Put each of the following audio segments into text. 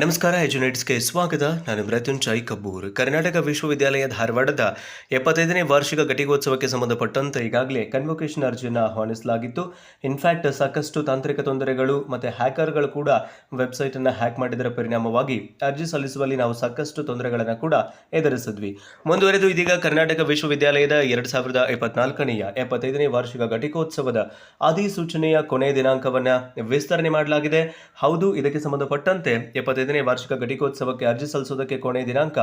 ನಮಸ್ಕಾರ, ಎಜುನೇಟ್ಸ್ಗೆ ಸ್ವಾಗತ. ನಾನು ಮೃತ್ಯುಂಜಯ್ ಕಬ್ಬೂರ್. ಕರ್ನಾಟಕ ವಿಶ್ವವಿದ್ಯಾಲಯ ಧಾರವಾಡದ ಎಪ್ಪತ್ತೈದನೇ ವಾರ್ಷಿಕ ಘಟಿಕೋತ್ಸವಕ್ಕೆ ಸಂಬಂಧಪಟ್ಟಂತೆ ಈಗಾಗಲೇ ಕನ್ವೊಕೇಶನ್ ಅರ್ಜಿಯನ್ನು ಆಹ್ವಾನಿಸಲಾಗಿತ್ತು. ಇನ್ಫ್ಯಾಕ್ಟ್ ಸಾಕಷ್ಟು ತಾಂತ್ರಿಕ ತೊಂದರೆಗಳು ಮತ್ತು ಹ್ಯಾಕರ್ಗಳು ಕೂಡ ವೆಬ್ಸೈಟನ್ನು ಹ್ಯಾಕ್ ಮಾಡಿದರ ಪರಿಣಾಮವಾಗಿ ಅರ್ಜಿ ಸಲ್ಲಿಸುವಲ್ಲಿ ನಾವು ಸಾಕಷ್ಟು ತೊಂದರೆಗಳನ್ನು ಕೂಡ ಎದುರಿಸಿದ್ವಿ. ಮುಂದುವರೆದು ಇದೀಗ ಕರ್ನಾಟಕ ವಿಶ್ವವಿದ್ಯಾಲಯದ ಎರಡು ಸಾವಿರದ ಇಪ್ಪತ್ನಾಲ್ಕನೆಯ ಎಪ್ಪತ್ತೈದನೇ ವಾರ್ಷಿಕ ಘಟಿಕೋತ್ಸವದ ಅಧಿಸೂಚನೆಯ ಕೊನೆಯ ದಿನಾಂಕವನ್ನು ವಿಸ್ತರಣೆ ಮಾಡಲಾಗಿದೆ. ಹೌದು, ಇದಕ್ಕೆ ಸಂಬಂಧಪಟ್ಟಂತೆ ಎಪ್ಪತ್ತೈದನೇ ವಾರ್ಷಿಕ ಘಟಿಕೋತ್ಸವಕ್ಕೆ ಅರ್ಜಿ ಸಲ್ಲಿಸೋದಕ್ಕೆ ಕೊನೆಯ ದಿನಾಂಕ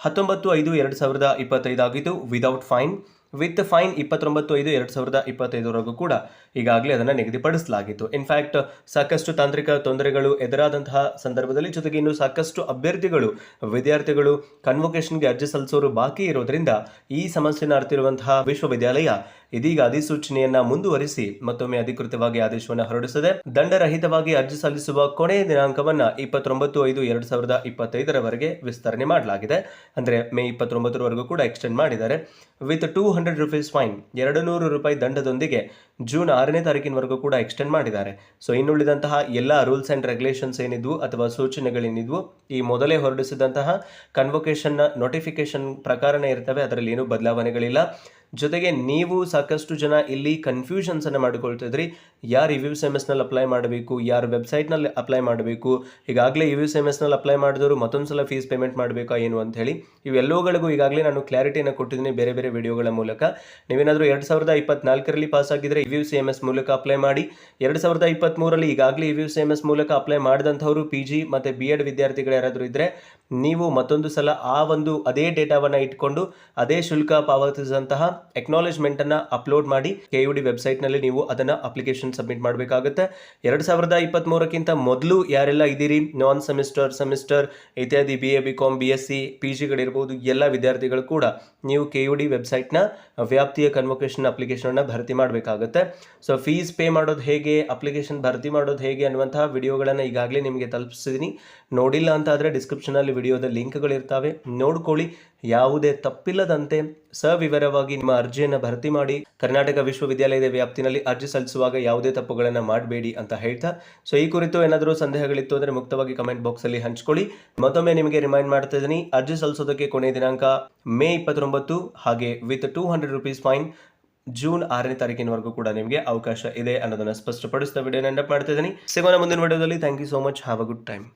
ಹತ್ತೊಂಬತ್ತು ಐದು ಎರಡು ಸಾವಿರದ ಇಪ್ಪತ್ತೈದಾಗಿದ್ದು ವಿದೌಟ್ ಫೈನ್ ವಿತ್ ಫೈನ್ ಇಪ್ಪತ್ತೊಂಬತ್ತು ಐದು ಎರಡು ಸಾವಿರದ ಇಪ್ಪತ್ತೈದರವರೆಗೂ ಕೂಡ ಈಗಾಗಲೇ ಅದನ್ನು ನಿಗದಿಪಡಿಸಲಾಗಿತ್ತು. ಇನ್ಫ್ಯಾಕ್ಟ್ ಸಾಕಷ್ಟು ತಾಂತ್ರಿಕ ತೊಂದರೆಗಳು ಎದುರಾದಂತಹ ಸಂದರ್ಭದಲ್ಲಿ ಜೊತೆಗೆ ಇನ್ನು ಸಾಕಷ್ಟು ಅಭ್ಯರ್ಥಿಗಳು, ವಿದ್ಯಾರ್ಥಿಗಳು ಕನ್ವೊಕೇಶನ್ಗೆ ಅರ್ಜಿ ಸಲ್ಲಿಸೋರು ಬಾಕಿ ಇರೋದ್ರಿಂದ ಈ ಸಮಸ್ಯೆನ ಅರ್ತಿರುವಂತಹ ವಿಶ್ವವಿದ್ಯಾಲಯ ಇದೀಗ ಅಧಿಸೂಚನೆಯನ್ನ ಮುಂದುವರಿಸಿ ಮತ್ತೊಮ್ಮೆ ಅಧಿಕೃತವಾಗಿ ಆದೇಶವನ್ನು ಹೊರಡಿಸಿದೆ ದಂಡರಹಿತವಾಗಿ ಅರ್ಜಿ ಸಲ್ಲಿಸುವ ಕೊನೆಯ ದಿನಾಂಕವನ್ನ ಇಪ್ಪತ್ತೊಂಬತ್ತು ಐದು ಎರಡ್ ಸಾವಿರದ ಇಪ್ಪತ್ತೈದರವರೆಗೆ ವಿಸ್ತರಣೆ ಮಾಡಲಾಗಿದೆ. ಅಂದ್ರೆ ಮೇ ಇಪ್ಪತ್ತೊಂಬತ್ತರವರೆಗೂ ಕೂಡ ಎಕ್ಸ್ಟೆಂಡ್ ಮಾಡಿದ್ದಾರೆ. With two hundred rupees fine ಎರಡು ನೂರು ರೂಪಾಯಿ ದಂಡದೊಂದಿಗೆ ಜೂನ್ ಆರನೇ ತಾರೀಕಿನವರೆಗೂ ಕೂಡ ಎಕ್ಸ್ಟೆಂಡ್ ಮಾಡಿದ್ದಾರೆ. ಸೊ ಇನ್ನುಳಿದಂತಹ ಎಲ್ಲ ರೂಲ್ಸ್ ಆ್ಯಂಡ್ ರೆಗ್ಯುಲೇಷನ್ಸ್ ಏನಿದ್ವು ಅಥವಾ ಸೂಚನೆಗಳೇನಿದ್ವು ಈ ಮೊದಲೇ ಹೊರಡಿಸಿದಂತಹ ಕನ್ವೊಕೇಶನ್ ನೋಟಿಫಿಕೇಶನ್ ಪ್ರಕಾರನೇ ಇರ್ತವೆ. ಅದರಲ್ಲಿ ಏನೂ ಬದಲಾವಣೆಗಳಿಲ್ಲ. ಜೊತೆಗೆ ನೀವು ಸಾಕಷ್ಟು ಜನ ಇಲ್ಲಿ ಕನ್ಫ್ಯೂಷನ್ಸ್ ಅನ್ನು ಮಾಡಿಕೊಳ್ತಿದ್ರಿ ಯಾರು ಇ ವಿ ಸಿ ಎಂ ಎಸ್ನಲ್ಲಿ ಅಪ್ಲೈ ಮಾಡಬೇಕು, ಯಾರು ವೆಬ್ಸೈಟ್ನಲ್ಲಿ ಅಪ್ಲೈ ಮಾಡಬೇಕು, ಈಗಾಗಲೇ ಇ ವಿ ಸಿ ಎಂ ಎಸ್ನಲ್ಲಿ ಅಪ್ಲೈ ಮಾಡಿದವರು ಮತ್ತೊಂದು ಸಲ ಫೀಸ್ ಪೇಮೆಂಟ್ ಮಾಡಬೇಕಾ ಏನು ಅಂತ ಹೇಳಿ ಇವೆಲ್ಲವುಗಳಿಗೂ ಈಗಾಗಲೇ ನಾನು ಕ್ಲಾರಿಟಿಯನ್ನು ಕೊಟ್ಟಿದ್ದೀನಿ ಬೇರೆ ಬೇರೆ ವಿಡಿಯೋಗಳ ಮೂಲಕ. ನೀವೇನಾದರೂ ಎರಡು ಸಾವಿರದ ಇಪ್ಪತ್ನಾಲ್ಕರಲ್ಲಿ ಪಾಸ್ ಆಗಿದ್ರೆ E V C M S ಮೂಲಕ ಅಪ್ಲೈ ಮಾಡಿ. ಎರಡು ಸಾವಿರದ ಇಪ್ಪತ್ತ್ಮೂರಲ್ಲಿ ಈಗಾಗಲೇ E V C M S ಮೂಲಕ ಅಪ್ಲೈ ಮಾಡಿದಂಥವರು ಪಿ ಜಿ ಮತ್ತು ಬಿ ಎಡ್ ವಿದ್ಯಾರ್ಥಿಗಳು ಯಾರಾದರೂ ಇದ್ದರೆ ನೀವು ಮತ್ತೊಂದು ಸಲ ಆ ಒಂದು ಅದೇ ಡೇಟಾವನ್ನು ಇಟ್ಕೊಂಡು ಅದೇ ಶುಲ್ಕ ಪಾವತಿಸಿದಂತಹ ಎಕ್ನಾಲೆಜ್ಮೆಂಟನ್ನು ಅಪ್ಲೋಡ್ ಮಾಡಿ ಕೆ ಯು ಡಿ ವೆಬ್ಸೈಟ್ನಲ್ಲಿ ನೀವು ಅದನ್ನು ಅಪ್ಲಿಕೇಶನ್ ಸಬ್ಮಿಟ್ ಮಾಡಬೇಕಾಗುತ್ತೆ. ಎರಡು ಸಾವಿರದ ಇಪ್ಪತ್ತ್ಮೂರಕ್ಕಿಂತ ಮೊದಲು ಯಾರೆಲ್ಲ ಇದ್ದೀರಿ? ನಾನ್ ಸೆಮಿಸ್ಟರ್ ಸೆಮಿಸ್ಟರ್ ಇತ್ಯಾದಿ B A B com B S C P ಜಿಗಳಿರ್ಬೋದು ಎಲ್ಲ ವಿದ್ಯಾರ್ಥಿಗಳು ಕೂಡ ನೀವು ಕೆ ಯು ಡಿ ವೆಬ್ಸೈಟ್ನ ವ್ಯಾಪ್ತಿಯ ಕನ್ವೊಕೇಶನ್ ಅಪ್ಲಿಕೇಶನನ್ನು ಭರ್ತಿ ಮಾಡಬೇಕಾಗುತ್ತೆ. ಸೊ ಫೀಸ್ ಪೇ ಮಾಡೋದು ಹೇಗೆ ಅಪ್ಲಿಕೇಶನ್ ಭರ್ತಿ ಮಾಡೋದು ಹೇಗೆ ಅನ್ನುವಂತಹ ವಿಡಿಯೋಗಳನ್ನು ಈಗಾಗಲೇ ನಿಮಗೆ ತಲುಪಿಸಿದ್ದೀನಿ ನೋಡಿಲ್ಲ ಅಂತ ಆದರೆ ಡಿಸ್ಕ್ರಿಪ್ಷನಲ್ಲಿ ವಿಡಿಯೋದ ಲಿಂಕ್ಗಳಿರ್ತವೆ ನೋಡ್ಕೊಳ್ಳಿ. ಯಾವುದೇ ತಪ್ಪಿಲ್ಲದಂತೆ ಸವಿವರವಾಗಿ ನಿಮ್ಮ ಅರ್ಜಿಯನ್ನು ಭರ್ತಿ ಮಾಡಿ. ಕರ್ನಾಟಕ ವಿಶ್ವವಿದ್ಯಾಲಯದ ವ್ಯಾಪ್ತಿನಲ್ಲಿ ಅರ್ಜಿ ಸಲ್ಲಿಸುವಾಗ ಯಾವುದೇ ತಪ್ಪುಗಳನ್ನು ಮಾಡಬೇಡಿ ಅಂತ ಹೇಳ್ತಾ. ಸೊ, ಈ ಕುರಿತು ಏನಾದರೂ ಸಂದೇಹಗಳಿತ್ತು ಅಂದರೆ ಮುಕ್ತವಾಗಿ ಕಮೆಂಟ್ ಬಾಕ್ಸಲ್ಲಿ ಹಂಚ್ಕೊಳ್ಳಿ. ಮತ್ತೊಮ್ಮೆ ನಿಮಗೆ ರಿಮೈಂಡ್ ಮಾಡ್ತಾ ಇದ್ದೀನಿ. ಅರ್ಜಿ ಸಲ್ಲಿಸೋದಕ್ಕೆ ಕೊನೆಯ ದಿನಾಂಕ ಮೇ ಇಪ್ಪತ್ತೊಂಬತ್ತು, ಹಾಗೆ with two hundred rupees fine June ಆರನೇ ತಾರೀಕಿನವರೆಗೂ ಕೂಡ ನಿಮಗೆ ಅವಕಾಶ ಇದೆ ಅನ್ನೋದನ್ನು ಸ್ಪಷ್ಟಪಡಿಸ್ತಾ ವಿಡಿಯೋನ ಎಂಡಪ್ ಮಾಡ್ತಾ ಇದ್ದೀನಿ. ಸಿಗೋಣ ಮುಂದಿನ ವಿಡಿಯೋದಲ್ಲಿ. Thank you so much. Have a good time.